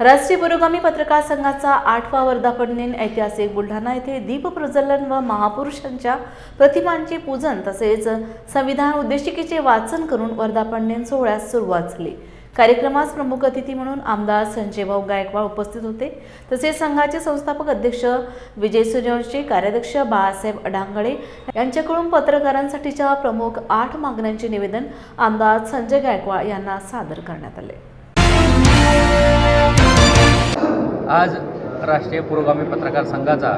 राष्ट्रीय पुरोगामी पत्रकार संघाचा आठवा वर्धापन दिन ऐतिहासिक बुलढाणा येथे दीप प्रज्वलन व महापुरुषांच्या प्रतिमांचे पूजन तसेच संविधान उद्देशिकेचे वाचन करून वर्धापन दिन सोहळ्यास सुरुवात झाली. कार्यक्रमास प्रमुख अतिथी म्हणून आमदार संजय भाऊ गायकवाड उपस्थित होते. तसेच संघाचे संस्थापक अध्यक्ष विजय सूर्यवंशी कार्याध्यक्ष बाळासाहेब अडांगळे यांच्याकडून पत्रकारांसाठीच्या प्रमुख आठ मागण्यांचे निवेदन आमदार संजय गायकवाड यांना सादर करण्यात आले. आज राष्ट्रीय पुरोगामी पत्रकार संघाचा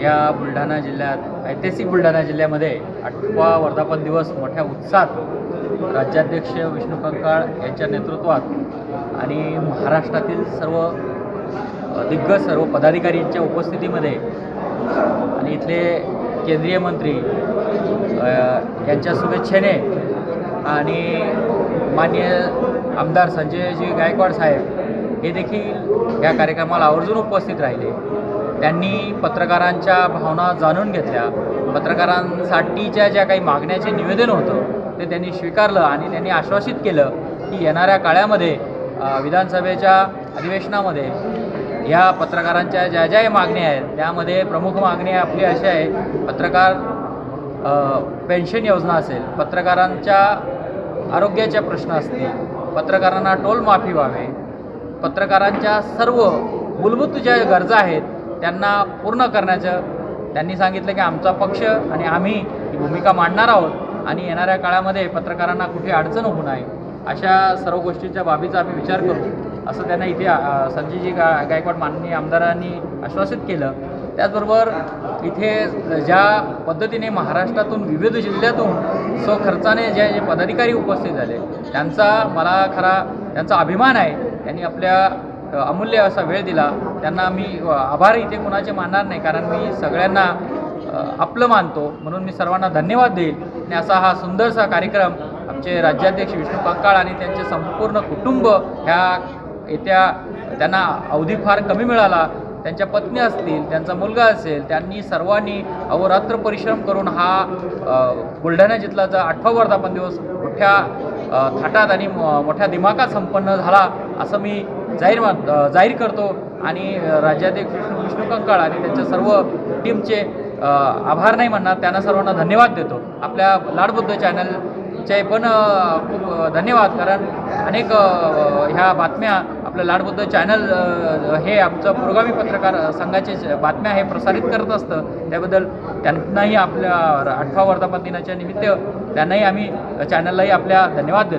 या बुलढाणा जिल्ह्यात ऐतिहासिक बुलढाणा जिल्ह्यामध्ये आठवा वर्धापन दिवस मोठ्या उत्साहात राज्याध्यक्ष विष्णू कंकाळ यांच्या नेतृत्वात आणि महाराष्ट्रातील सर्व दिग्गज सर्व पदाधिकारियांच्या उपस्थितीमध्ये आणि इथले केंद्रीय मंत्री यांच्या शुभेच्छेने आणि मान्य आमदार संजयजी गायकवाड साहेब हे देखील या कार्यक्रमाला आवर्जून उपस्थित राहिले. त्यांनी पत्रकारांच्या भावना जाणून घेतल्या. पत्रकारांसाठीच्या ज्या काही मागण्याचे निवेदन होतं ते त्यांनी स्वीकारलं आणि त्यांनी आश्वासित केलं की येणाऱ्या काळामध्ये विधानसभेच्या अधिवेशनामध्ये ह्या पत्रकारांच्या ज्या ज्या मागण्या आहेत त्यामध्ये प्रमुख मागणी आपली अशी आहे पत्रकार पेन्शन योजना असेल पत्रकारांच्या आरोग्याचे प्रश्न असतील पत्रकारांना टोल माफी व्हावे पत्रकारांच्या सर्व मूलभूत ज्या गरजा आहेत त्यांना पूर्ण करण्याचं त्यांनी सांगितलं की आमचा पक्ष आणि आम्ही ही भूमिका मांडणार आहोत आणि येणाऱ्या काळामध्ये पत्रकारांना कुठे अडचण होऊ नये अशा सर्व गोष्टींच्या बाबीचा आम्ही विचार करू असं त्यांना इथे संजयजी गा गायकवाड माननीय आमदारांनी आश्वासित केलं. त्याचबरोबर इथे ज्या पद्धतीने महाराष्ट्रातून विविध जिल्ह्यातून स्वखर्चाने जे जे पदाधिकारी उपस्थित झाले त्यांचा मला खरा त्यांचा अभिमान आहे त्यांनी आपल्या अमूल्य असा वेळ दिला. त्यांना मी आभार इथे कुणाचे मानणार नाही कारण मी सगळ्यांना आपलं मानतो. म्हणून मी सर्वांना धन्यवाद देईल. आणि असा हा सुंदरसा कार्यक्रम आमचे राज्याध्यक्ष विष्णू कंकाळ आणि त्यांचे संपूर्ण कुटुंब ह्या येत्या त्यांना अवधी फार कमी मिळाला. त्यांच्या पत्नी असतील त्यांचा मुलगा असेल त्यांनी सर्वांनी अहोरात्र परिश्रम करून हा बुलढाणा जिल्ह्याचा आठवा वर्धापन दिवस मोठ्या थाटात आणि मोठ्या दिमाखात संपन्न झाला असं मी जाहीर मा- जाहीर करतो. आणि राज्यातील राज्याध्यक्ष विष्णू विष्णू कंकाळ आणि त्यांच्या सर्व टीमचे आभार नाही म्हणणार त्यांना सर्वांना धन्यवाद देतो. आपल्या लाडबुद्ध चॅनलचे पण खूप धन्यवाद. कारण अनेक ह्या बातम्या आपलं लाडबुद्ध चॅनल हे आमचं पुरोगामी पत्रकार संघाचे बातम्या हे प्रसारित करत असतं. त्याबद्दल त्यांनाही आपल्या आठवा वर्धापन दिनाच्या निमित्त त्यांनाही आम्ही चॅनललाही आपल्या धन्यवाद देतो.